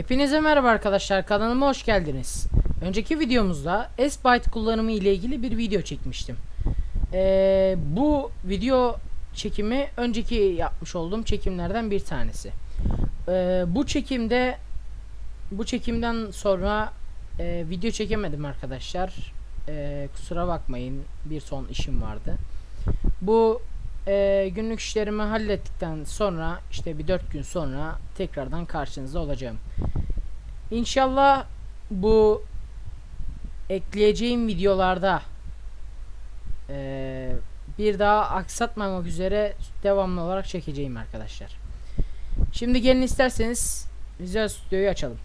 Hepinize merhaba arkadaşlar kanalıma hoş geldiniz. Önceki videomuzda S-Byte kullanımı ile ilgili bir video çekmiştim. Ee, bu video çekimi önceki yapmış olduğum çekimlerden bir tanesi. Ee, bu çekimde bu çekimden sonra e, video çekemedim arkadaşlar. Ee, kusura bakmayın bir son işim vardı. Bu e, günlük işlerimi hallettikten sonra işte bir dört gün sonra tekrardan karşınızda olacağım. İnşallah bu ekleyeceğim videolarda e, bir daha aksatmamak üzere devamlı olarak çekeceğim arkadaşlar. Şimdi gelin isterseniz Visual Studio'yu açalım.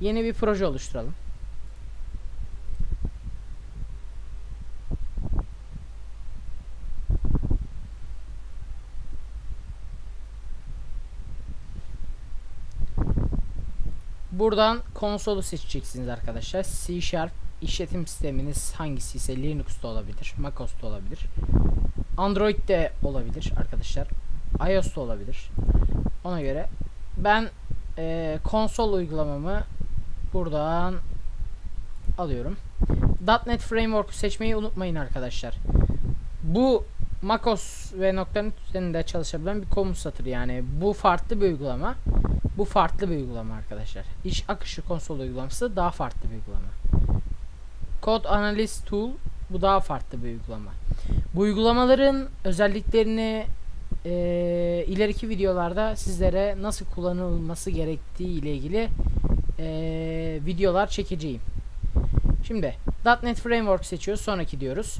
Yeni bir proje oluşturalım. Buradan konsolu seçeceksiniz arkadaşlar. C Sharp işletim sisteminiz hangisi ise Linux'ta olabilir, macOS'ta olabilir. Android'de olabilir arkadaşlar. iOS'ta olabilir. Ona göre ben e, konsol uygulamamı buradan alıyorum. .NET Framework seçmeyi unutmayın arkadaşlar. Bu macOS ve .NET üzerinde çalışabilen bir komut satırı yani bu farklı bir uygulama. Bu farklı bir uygulama arkadaşlar. İş akışı konsol uygulaması daha farklı bir uygulama. Code Analyst Tool bu daha farklı bir uygulama. Bu uygulamaların özelliklerini e, ileriki videolarda sizlere nasıl kullanılması gerektiği ile ilgili e, videolar çekeceğim. Şimdi .NET Framework seçiyoruz. Sonraki diyoruz.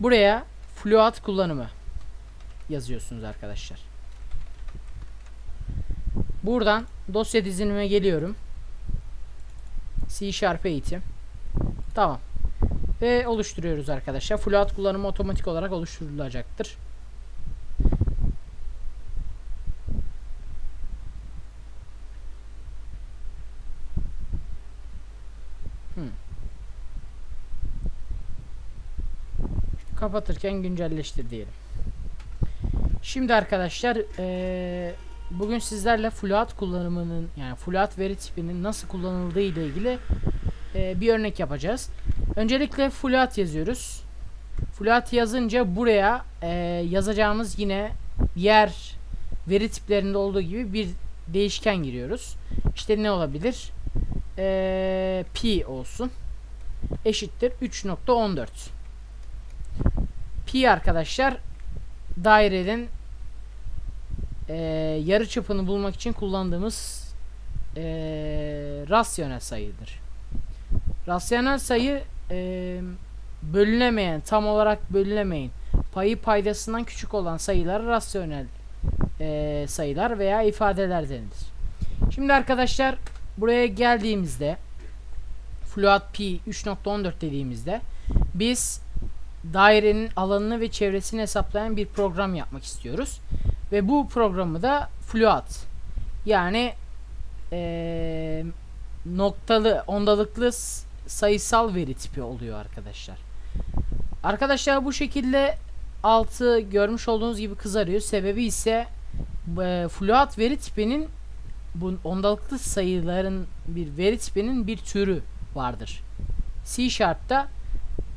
Buraya Fluat kullanımı yazıyorsunuz arkadaşlar. Buradan dosya dizinime geliyorum. C Sharp eğitim. Tamam. Ve oluşturuyoruz arkadaşlar. Fluat kullanımı otomatik olarak oluşturulacaktır. Hmm. Kapatırken güncelleştir diyelim. Şimdi arkadaşlar eee bugün sizlerle Fluat kullanımının yani Fluat veri tipinin nasıl kullanıldığı ile ilgili e, bir örnek yapacağız. Öncelikle Fluat yazıyoruz. Fluat yazınca buraya e, yazacağımız yine diğer veri tiplerinde olduğu gibi bir değişken giriyoruz. İşte ne olabilir? E, pi olsun. Eşittir 3.14. Pi arkadaşlar dairenin e, yarı çapını bulmak için kullandığımız e, rasyonel sayıdır. Rasyonel sayı e, bölünemeyen, tam olarak bölünemeyen, payı paydasından küçük olan sayılar rasyonel e, sayılar veya ifadeler denilir. Şimdi arkadaşlar buraya geldiğimizde float pi 3.14 dediğimizde biz dairenin alanını ve çevresini hesaplayan bir program yapmak istiyoruz. Ve bu programı da float yani ee, noktalı ondalıklı sayısal veri tipi oluyor arkadaşlar. Arkadaşlar bu şekilde altı görmüş olduğunuz gibi kızarıyor. Sebebi ise e, float veri tipinin bu ondalıklı sayıların bir veri tipinin bir türü vardır. C Sharp'ta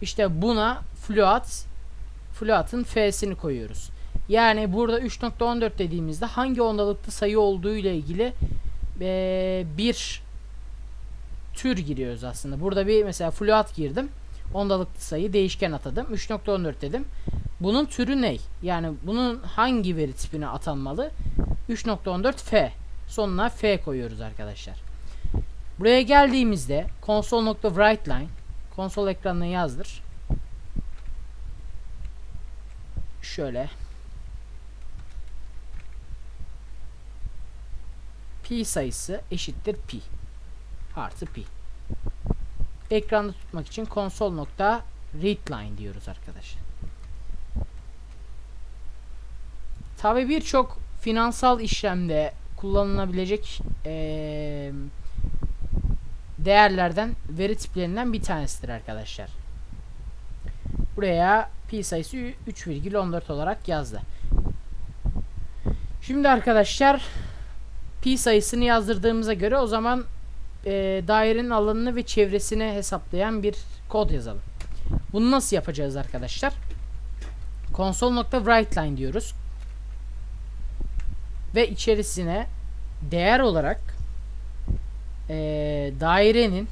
işte buna float float'ın f'sini koyuyoruz. Yani burada 3.14 dediğimizde hangi ondalıklı sayı olduğu ile ilgili ee, bir tür giriyoruz aslında. Burada bir mesela float girdim. Ondalıklı sayı değişken atadım. 3.14 dedim. Bunun türü ne? Yani bunun hangi veri tipine atanmalı? 3.14 f. Sonuna f koyuyoruz arkadaşlar. Buraya geldiğimizde console.writeLine konsol ekranına yazdır. Şöyle pi sayısı eşittir pi artı pi. Ekranda tutmak için konsol nokta readline diyoruz arkadaşlar. Tabi birçok finansal işlemde kullanılabilecek ee, değerlerden veri tiplerinden bir tanesidir arkadaşlar. Buraya pi sayısı 3,14 olarak yazdı. Şimdi arkadaşlar pi sayısını yazdırdığımıza göre o zaman e, dairenin alanını ve çevresini hesaplayan bir kod yazalım. Bunu nasıl yapacağız arkadaşlar? console.writeLine diyoruz. Ve içerisine değer olarak e, dairenin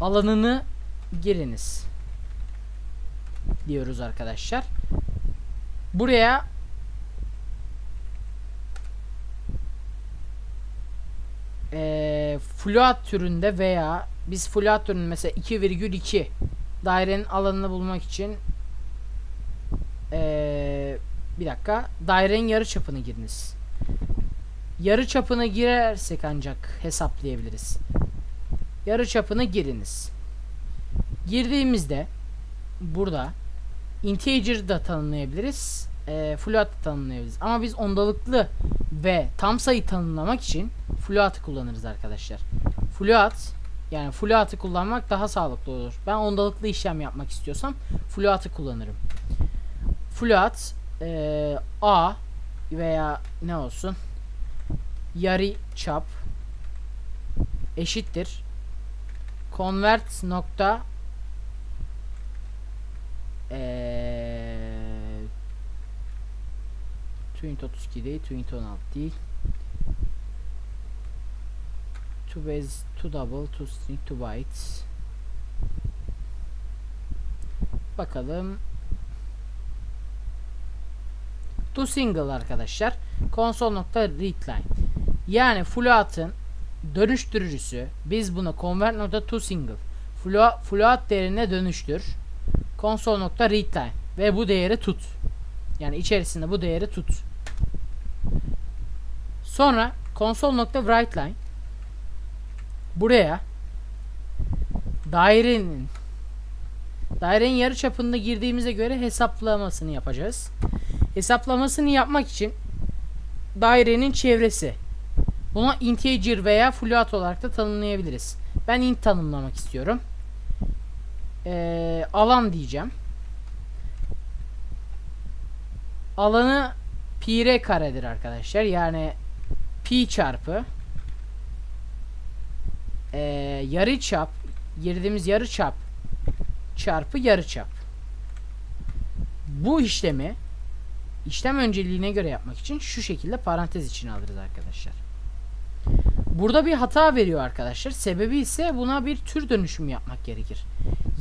alanını giriniz diyoruz arkadaşlar. Buraya e, float türünde veya biz float türünün mesela 2,2 dairenin alanını bulmak için e, bir dakika dairenin yarı çapını giriniz. Yarı çapını girersek ancak hesaplayabiliriz. Yarı çapını giriniz. Girdiğimizde burada integer da tanımlayabiliriz. E, float da tanımlayabiliriz. Ama biz ondalıklı ve tam sayı tanımlamak için float'ı kullanırız arkadaşlar. Float yani float'ı kullanmak daha sağlıklı olur. Ben ondalıklı işlem yapmak istiyorsam float'ı kullanırım. Float e, a veya ne olsun yarı çap eşittir convert nokta eee Twint 32 değil, Twint 16 değil. Two base, two double, two string, two bytes. Bakalım. To single arkadaşlar. Console.readline. Yani float'ın dönüştürücüsü. Biz buna convert.to single. Float, float değerine dönüştür. Console.readline. Ve bu değeri tut. Yani içerisinde bu değeri tut. Sonra console.writeLine buraya dairenin dairenin yarı çapında girdiğimize göre hesaplamasını yapacağız. Hesaplamasını yapmak için dairenin çevresi buna integer veya float olarak da tanımlayabiliriz. Ben int tanımlamak istiyorum. Ee, alan diyeceğim. Alanı pi r karedir arkadaşlar. Yani pi çarpı e, yarı çap girdiğimiz yarı çap çarpı yarı çap. Bu işlemi işlem önceliğine göre yapmak için şu şekilde parantez içine alırız arkadaşlar. Burada bir hata veriyor arkadaşlar. Sebebi ise buna bir tür dönüşüm yapmak gerekir.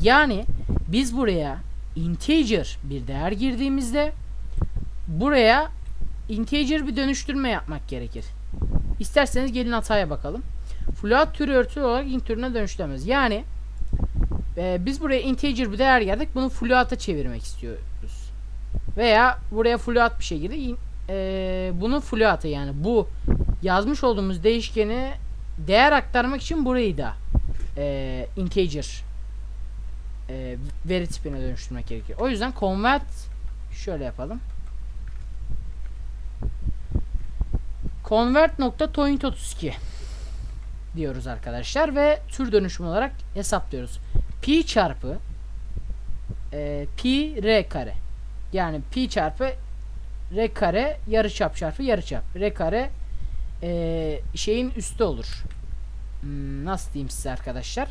Yani biz buraya integer bir değer girdiğimizde buraya integer bir dönüştürme yapmak gerekir. İsterseniz gelin hataya bakalım. Float türü örtülü olarak int türüne dönüştüremez. Yani e, biz buraya integer bir değer girdik. Bunu float'a çevirmek istiyoruz. Veya buraya float bir şey girdi. E, bunu float'a yani bu yazmış olduğumuz değişkeni değer aktarmak için burayı da e, integer e, veri tipine dönüştürmek gerekir. O yüzden convert şöyle yapalım. convert.toint32 diyoruz arkadaşlar ve tür dönüşüm olarak hesaplıyoruz. Pi çarpı e, pi r kare yani pi çarpı r kare yarıçap çarpı yarıçap. r kare e, şeyin üstü olur. Hmm, nasıl diyeyim size arkadaşlar?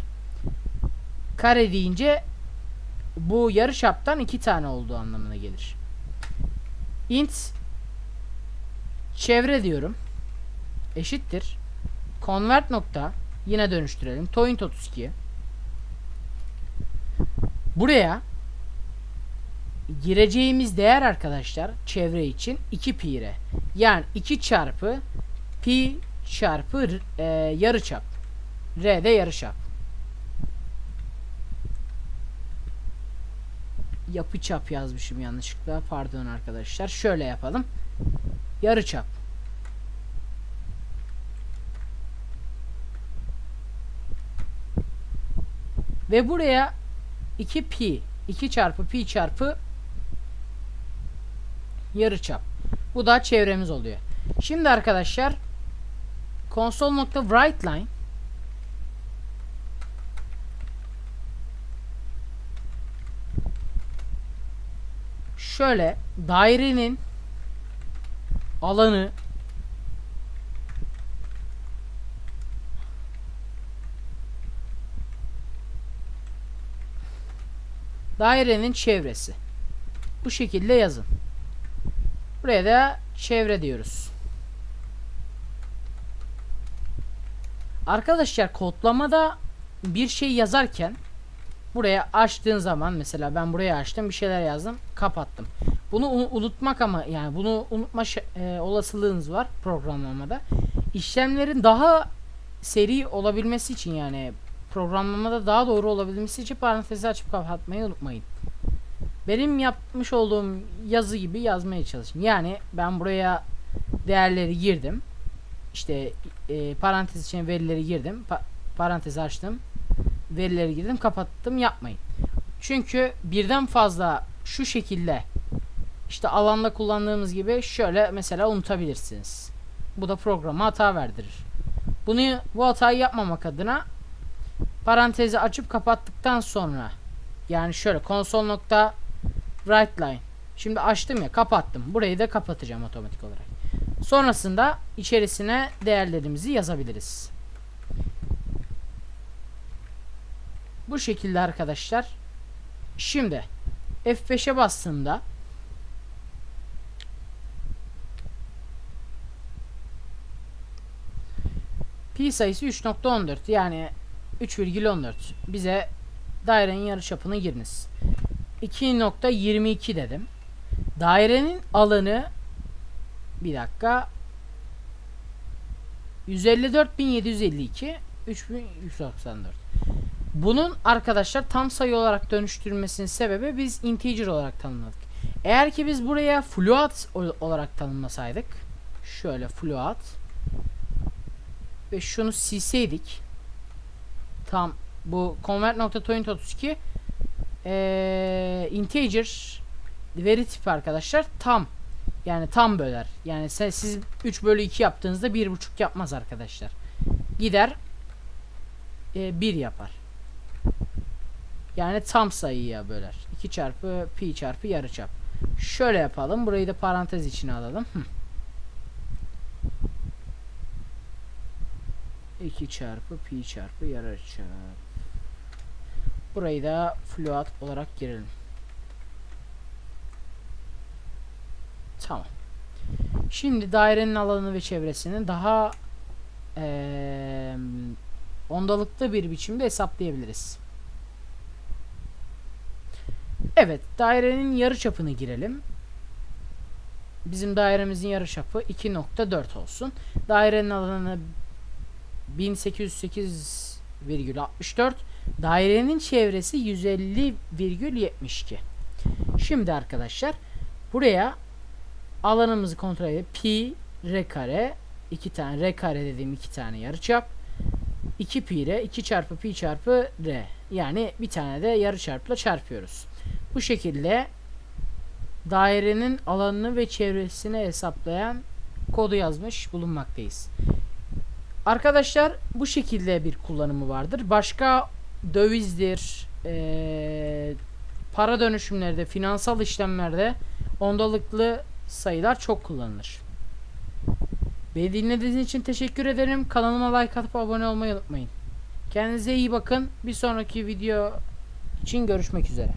Kare deyince bu yarıçaptan iki tane olduğu anlamına gelir. int çevre diyorum eşittir convert nokta. Yine dönüştürelim. Toint 32 buraya gireceğimiz değer arkadaşlar çevre için 2 pi r yani 2 çarpı pi çarpı e, yarıçap r de yarıçap yapı çap yazmışım yanlışlıkla. Pardon arkadaşlar. Şöyle yapalım. Yarıçap Ve buraya 2 pi 2 çarpı pi çarpı yarıçap. Bu da çevremiz oluyor. Şimdi arkadaşlar console.writeLine şöyle dairenin alanı dairenin çevresi. Bu şekilde yazın. Buraya da çevre diyoruz. Arkadaşlar kodlamada bir şey yazarken buraya açtığın zaman mesela ben buraya açtım bir şeyler yazdım kapattım. Bunu unutmak ama yani bunu unutma e, olasılığınız var programlamada. İşlemlerin daha seri olabilmesi için yani programlamada daha doğru olabilmesi için parantezi açıp kapatmayı unutmayın. Benim yapmış olduğum yazı gibi yazmaya çalışın. Yani ben buraya değerleri girdim. İşte e, parantez için verileri girdim. Pa- parantez açtım. Verileri girdim, kapattım. Yapmayın. Çünkü birden fazla şu şekilde işte alanda kullandığımız gibi şöyle mesela unutabilirsiniz. Bu da programa hata verdirir. Bunu bu hatayı yapmamak adına parantezi açıp kapattıktan sonra yani şöyle konsol nokta write line. Şimdi açtım ya kapattım. Burayı da kapatacağım otomatik olarak. Sonrasında içerisine değerlerimizi yazabiliriz. Bu şekilde arkadaşlar. Şimdi F5'e bastığımda pi sayısı 3.14 yani 3,14 bize dairenin yarıçapını giriniz. 2.22 dedim. Dairenin alanı bir dakika 154.752 3194 bunun arkadaşlar tam sayı olarak dönüştürülmesinin sebebi biz integer olarak tanımladık. Eğer ki biz buraya float ol- olarak tanımlasaydık şöyle float ve şunu silseydik tam bu convert.point32 eee integer veri tipi arkadaşlar tam yani tam böler. Yani se- siz 3 bölü 2 yaptığınızda 1.5 yapmaz arkadaşlar. Gider 1 yapar. Yani tam sayıya böler. 2 çarpı pi çarpı yarıçap. Şöyle yapalım. Burayı da parantez içine alalım. Hı. 2 çarpı pi çarpı yarıçap. Burayı da float olarak girelim. Tamam. Şimdi dairenin alanı ve çevresini daha eee ondalıklı bir biçimde hesaplayabiliriz. Evet, dairenin yarıçapını girelim. Bizim dairemizin yarıçapı 2.4 olsun. Dairenin alanı 1808,64. Dairenin çevresi 150,72. Şimdi arkadaşlar buraya alanımızı kontrol edip pi r kare iki tane r kare dediğim iki tane yarıçap 2 pi r 2 çarpı pi çarpı r yani bir tane de yarıçapla çarpıyoruz. Bu şekilde dairenin alanını ve çevresini hesaplayan kodu yazmış bulunmaktayız. Arkadaşlar bu şekilde bir kullanımı vardır. Başka dövizdir, eee, para dönüşümlerde, finansal işlemlerde ondalıklı sayılar çok kullanılır. Beni dinlediğiniz için teşekkür ederim. Kanalıma like atıp abone olmayı unutmayın. Kendinize iyi bakın. Bir sonraki video için görüşmek üzere.